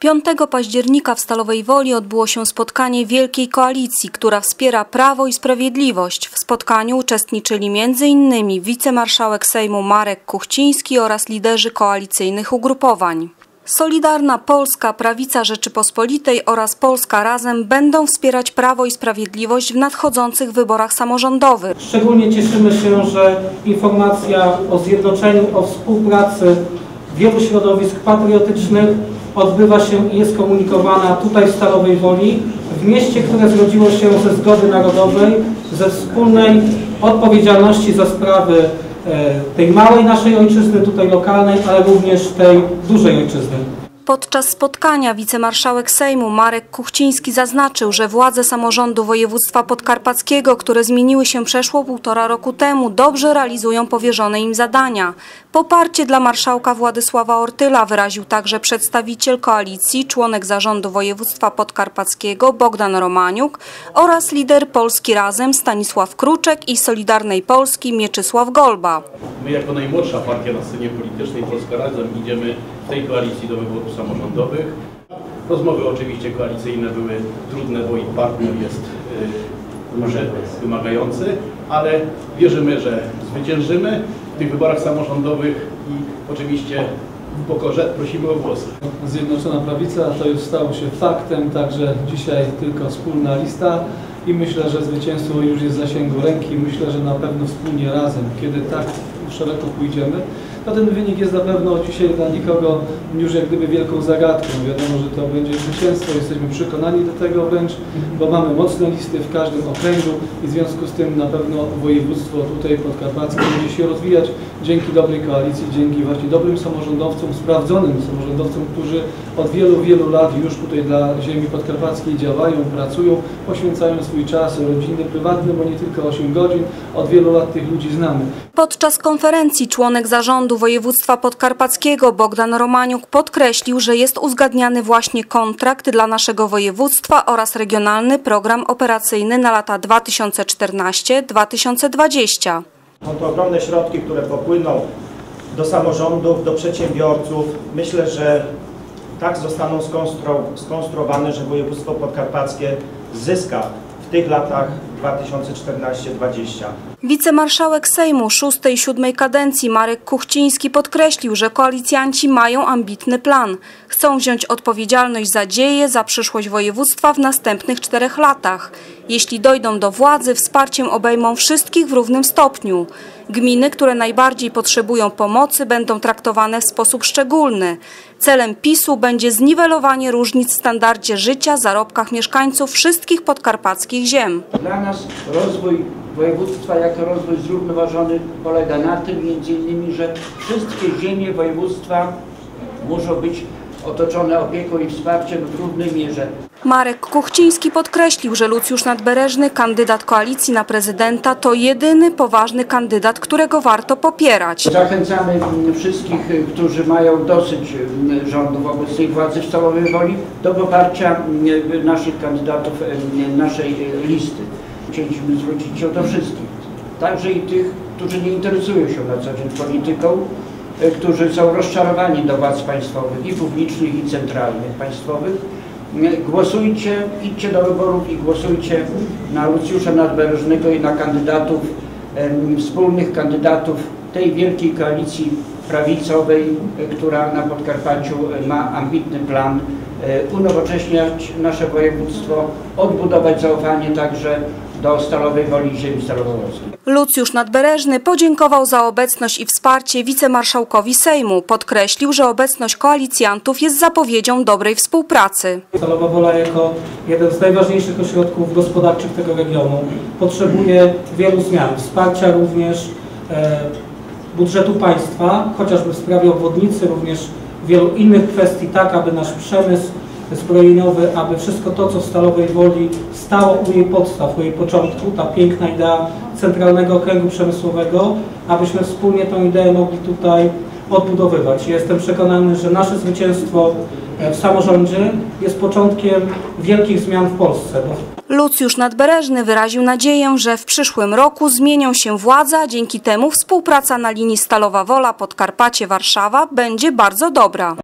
5 października w Stalowej Woli odbyło się spotkanie Wielkiej Koalicji, która wspiera Prawo i Sprawiedliwość. W spotkaniu uczestniczyli m.in. wicemarszałek Sejmu Marek Kuchciński oraz liderzy koalicyjnych ugrupowań. Solidarna Polska, Prawica Rzeczypospolitej oraz Polska Razem będą wspierać Prawo i Sprawiedliwość w nadchodzących wyborach samorządowych. Szczególnie cieszymy się, że informacja o zjednoczeniu, o współpracy wielu środowisk patriotycznych odbywa się i jest komunikowana tutaj w Stalowej Woli, w mieście, które zrodziło się ze zgody narodowej, ze wspólnej odpowiedzialności za sprawy e, tej małej naszej ojczyzny, tutaj lokalnej, ale również tej dużej ojczyzny. Podczas spotkania wicemarszałek Sejmu Marek Kuchciński zaznaczył, że władze samorządu województwa podkarpackiego, które zmieniły się przeszło półtora roku temu, dobrze realizują powierzone im zadania. Poparcie dla marszałka Władysława Ortyla wyraził także przedstawiciel koalicji, członek zarządu województwa podkarpackiego Bogdan Romaniuk oraz lider Polski Razem Stanisław Kruczek i Solidarnej Polski Mieczysław Golba. My jako najmłodsza partia na scenie politycznej Polska Razem idziemy w tej koalicji do wyborów samorządowych. Rozmowy oczywiście koalicyjne były trudne, bo ich partner jest y, może wymagający, ale wierzymy, że zwyciężymy w tych wyborach samorządowych i oczywiście w pokorze prosimy o głosy. Zjednoczona Prawica to już stało się faktem, także dzisiaj tylko wspólna lista i myślę, że zwycięstwo już jest w zasięgu ręki. Myślę, że na pewno wspólnie razem, kiedy tak szeroko pójdziemy, to ten wynik jest na pewno dzisiaj dla nikogo już jak gdyby wielką zagadką. Wiadomo, że to będzie zwycięstwo, jesteśmy przekonani do tego wręcz, bo mamy mocne listy w każdym okręgu i w związku z tym na pewno województwo tutaj podkarpackie będzie się rozwijać dzięki dobrej koalicji, dzięki właśnie dobrym samorządowcom, sprawdzonym samorządowcom, którzy od wielu, wielu lat już tutaj dla ziemi podkarpackiej działają, pracują, poświęcają swój czas rodzinny, prywatny, bo nie tylko 8 godzin. Od wielu lat tych ludzi znamy. Podczas konferencji członek zarządu województwa podkarpackiego Bogdan Romaniuk podkreślił, że jest uzgadniany właśnie kontrakt dla naszego województwa oraz regionalny program operacyjny na lata 2014-2020. Są to ogromne środki, które popłyną do samorządów, do przedsiębiorców. Myślę, że tak zostaną skonstru- skonstruowane, że województwo podkarpackie zyska w tych latach 2014-2020. Wicemarszałek Sejmu szóstej i siódmej kadencji Marek Kuchciński podkreślił, że koalicjanci mają ambitny plan. Chcą wziąć odpowiedzialność za dzieje, za przyszłość województwa w następnych czterech latach. Jeśli dojdą do władzy, wsparciem obejmą wszystkich w równym stopniu. Gminy, które najbardziej potrzebują pomocy, będą traktowane w sposób szczególny. Celem PiSu będzie zniwelowanie różnic w standardzie życia, zarobkach mieszkańców wszystkich podkarpackich ziem. Dla nas rozwój województwa jako rozwój zrównoważony polega na tym między innymi, że wszystkie ziemie województwa muszą być otoczone opieką i wsparciem w równej mierze. Marek Kuchciński podkreślił, że Lucjusz Nadbereżny, kandydat koalicji na prezydenta, to jedyny poważny kandydat, którego warto popierać. Zachęcamy mm, wszystkich, którzy mają dosyć y, rządów obecnej władzy w Stalowej Woli do poparcia y, naszych kandydatów, y, naszej listy. Chcieliśmy zwrócić się do wszystkich, także i tych, którzy nie interesują się na co dzień polityką, którzy są rozczarowani do władz państwowych i publicznych i centralnych państwowych. Y, Głosujcie, idźcie do wyborów i głosujcie na Lucjusza Nadbereżnego i na kandydatów, wspólnych kandydatów tej wielkiej koalicji prawicowej, y, która na Podkarpaciu y, ma ambitny plan y, unowocześniać nasze województwo, odbudować zaufanie także do Stalowej Woli i ziemi stalowo-wolskiej. Lucjusz Nadbereżny podziękował za obecność i wsparcie wicemarszałkowi Sejmu. Podkreślił, że obecność koalicjantów jest zapowiedzią dobrej współpracy. Stalowa Wola jako jeden z najważniejszych ośrodków gospodarczych tego regionu potrzebuje wielu zmian, wsparcia również e, budżetu państwa, chociażby w sprawie obwodnicy, również wielu innych kwestii, tak aby nasz przemysł zbrojeniowy, aby wszystko to, co w Stalowej Woli stało u jej podstaw, u jej początku, ta piękna idea centralnego okręgu przemysłowego, abyśmy wspólnie tę ideę mogli tutaj odbudowywać. Jestem przekonany, że nasze zwycięstwo e, w samorządzie jest początkiem wielkich zmian w Polsce. Lucjusz Nadbereżny wyraził nadzieję, że w przyszłym roku zmienią się władze, a dzięki temu współpraca na linii Stalowa Wola Podkarpacie-Warszawa będzie bardzo dobra.